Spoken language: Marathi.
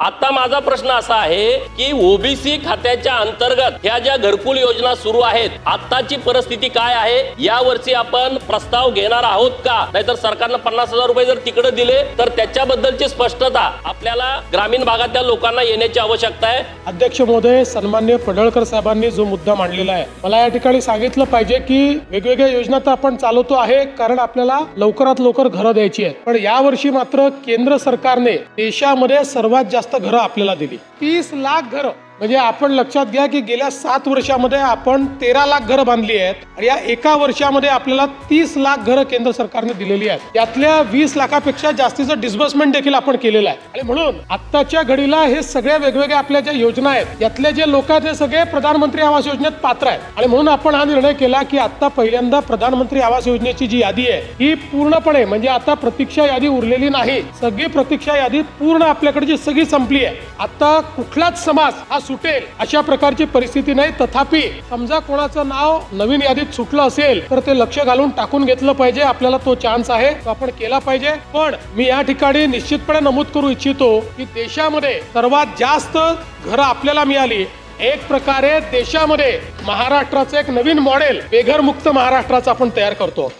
आता माझा प्रश्न असा आहे की ओबीसी खात्याच्या अंतर्गत ह्या ज्या घरकुल योजना सुरू आहेत आताची परिस्थिती काय आहे? या वर्षी आपण प्रस्ताव घेणार आहोत का? नाहीतर सरकारनं पन्नास हजार रुपये जर तिकडे दिले तर त्याच्याबद्दलची स्पष्टता आपल्याला ग्रामीण भागातल्या लोकांना येण्याची आवश्यकता आहे. अध्यक्ष महोदय सन्मान्य पडळकर साहेबांनी जो मुद्दा मांडलेला आहे मला या ठिकाणी सांगितलं पाहिजे की वेगवेगळ्या योजना तर आपण चालवतो आहे कारण आपल्याला लवकरात लवकर घरं द्यायची आहेत. पण यावर्षी मात्र केंद्र सरकारने देशामध्ये सर्वात जास्त घरं आपल्याला दिली. तीस लाख घरं. म्हणजे आपण लक्षात घ्या की गेल्या सात वर्षामध्ये आपण तेरा लाख घरं बांधली आहेत आणि या एका वर्षामध्ये आपल्याला तीस लाख घरं केंद्र सरकारने दिलेली आहेत. त्यातल्या वीस लाखापेक्षा जास्तीचं डिस्बर्समेंट देखील आपण केलेलं आहे. आणि म्हणून आत्ताच्या घडीला हे सगळ्या वेगवेगळ्या आपल्या ज्या योजना आहेत यातले जे लोक आहेत ते सगळे प्रधानमंत्री आवास योजनेत पात्र आहेत. आणि म्हणून आपण हा निर्णय केला की आता पहिल्यांदा प्रधानमंत्री आवास योजनेची जी यादी आहे ही पूर्णपणे म्हणजे आता प्रतीक्षा यादी उरलेली नाही. सगळी प्रतीक्षा यादी पूर्ण आपल्याकडे जी सगळी संपली आहे. आता कुठलाच समाज हा सुटेल अशा प्रकारची परिस्थिती नाही. तथापि समजा कोणाचं नाव नवीन यादीत सुटलं असेल तर ते लक्ष घालून टाकून घेतलं पाहिजे. आपल्याला तो चान्स आहे. तो आपण केला पाहिजे. पण मी या ठिकाणी निश्चितपणे नमूद करू इच्छितो की देशामध्ये सर्वात जास्त घरं आपल्याला मिळाली. एक प्रकारे देशामध्ये महाराष्ट्राचं एक नवीन मॉडेल बेघर मुक्त महाराष्ट्राचं आपण तयार करतो.